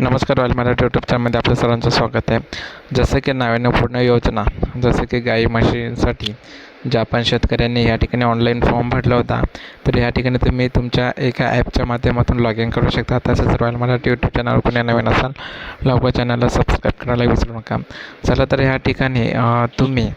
नमस्कार royal Marathi YouTube चॅनलमध्ये आपल्या सर्वांचं स्वागत आहे. जसं की नाविन्यपूर्ण योजना जसं की गाई म्हशींसाठी ज्या पण शेतकऱ्यांनी या ठिकाणी ऑनलाईन फॉर्म भरला होता तर या ठिकाणी तुम्ही तुमच्या एका ॲपच्या माध्यमातून लॉग इन करू शकता. तसंच रॉयल मराठी यूट्यूब चॅनलवर कोणी नवीन असाल लवकर चॅनलला सबस्क्राईब करायला विसरू नका. चला तर या ठिकाणी तुम्ही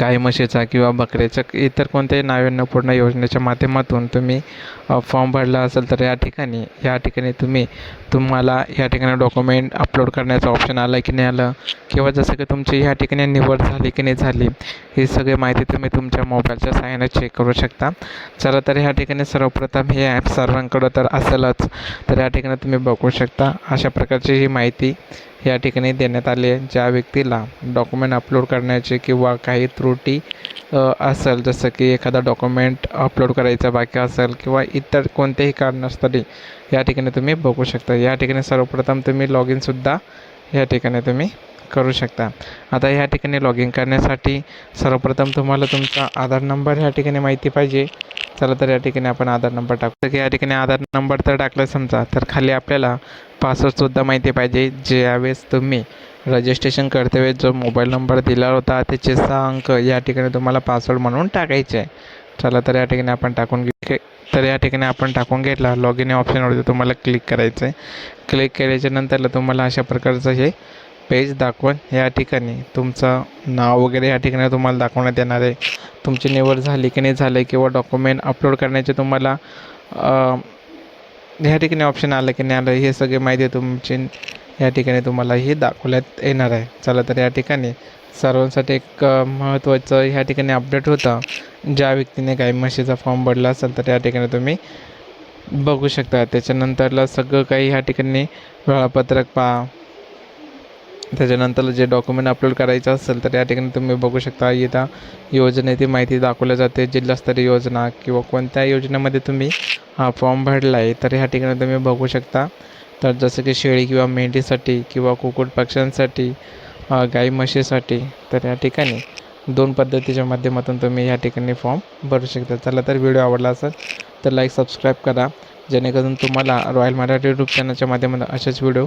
गाई म्हशीचा किंवा बकऱ्याच्या इतर कोणत्याही नाविन्यपूर्ण योजनेच्या माध्यमातून तुम्ही फॉर्म भरला असेल तर या ठिकाणी या ठिकाणी तुम्ही तुम्हाला या ठिकाणी डॉक्युमेंट अपलोड करण्याचं ऑप्शन आलं की नाही आलं? किंवा जसं की तुमची ह्या ठिकाणी निवड झाली की नाही झाली ही सगळी माहिती तुम्ही तुमच्या मोबाईलच्या सहाय्याने चेक करू शकता. चला तर ह्या ठिकाणी सर्वप्रथम हे ॲप सर्वांकडं तर असेलच तर या ठिकाणी तुम्ही बघू शकता. अशा प्रकारची ही माहिती या ठिकाणी देण्यात आली आहे. ज्या व्यक्तीला डॉक्युमेंट अपलोड करण्याचे किंवा काही त्रुटी असेल जसं की एखादा डॉक्युमेंट अपलोड करायचा बाकी असेल किंवा इतर कोणत्याही कारणास्तरी या ठिकाणी तुम्ही बघू शकता. या ठिकाणी सर्वप्रथम तुम्ही लॉग इनसुद्धा या ठिकाणी तुम्ही करू शकता. आता या ठिकाणी लॉग इन करण्यासाठी सर्वप्रथम तुम्हाला तुमचा आधार नंबर ह्या ठिकाणी माहिती पाहिजे. चला तर या ठिकाणी आपण आधार नंबर टाकतो की या ठिकाणी आधार नंबर तर टाकला समजा तर खाली आपल्याला पासवर्डसुद्धा माहिती पाहिजे ज्यावेळेस तुम्ही रजिस्ट्रेशन करते वेळेस जो मोबाईल नंबर दिला होता त्याचे सहा अंक या ठिकाणी तुम्हाला पासवर्ड म्हणून टाकायचे आहे. चला तर या ठिकाणी आपण टाकून घे तर या ठिकाणी आपण टाकून घेतला. लॉग इन ऑप्शनवरती तुम्हाला क्लिक करायचं आहे क्लिक केल्याच्या नंतरला तुम्हाला अशा प्रकारचं हे पेज दाखवून. या ठिकाणी तुमचं नाव वगैरे या ठिकाणी तुम्हाला दाखवण्यात येणार आहे. तुमची निवड झाली की नाही झाली किंवा डॉक्युमेंट अपलोड करण्याचे तुम्हाला ह्या ठिकाणी ऑप्शन आलं की नाही आलं हे सगळे माहिती तुमची. या ठिकाणी तुम्हाला ही दाखवण्यात येणार आहे. चला तर या ठिकाणी सर्वांसाठी एक महत्त्वाचं ह्या ठिकाणी अपडेट होतं. ज्या व्यक्तीने गाई म्हशीचा फॉर्म भरला असेल तर या ठिकाणी तुम्ही बघू शकता. त्याच्यानंतरला सगळं काही ह्या ठिकाणी वेळापत्रक पहा. त्याच्यानंतर जे डॉक्युमेंट अपलोड करायचं असेल तर या ठिकाणी तुम्ही बघू शकता. येत्या योजनेची माहिती दाखवल्या जाते. जिल्हास्तरीय योजना किंवा कोणत्या योजनेमध्ये तुम्ही हा फॉर्म भरला आहे तर ह्या ठिकाणी तुम्ही बघू शकता. तर जसं की शेळी किंवा मेंढीसाठी किंवा कुक्कुट पक्ष्यांसाठी गाई म्हशीसाठी तर या ठिकाणी दोन पद्धतीच्या माध्यमातून तुम्ही या ठिकाणी फॉर्म भरू शकता. चला तर व्हिडिओ आवडला असेल तर लाईक सबस्क्राईब करा. जेणेकरून तुम्हाला रॉयल मराठी यूट्यूब चॅनलच्या माध्यमातून असेच व्हिडिओ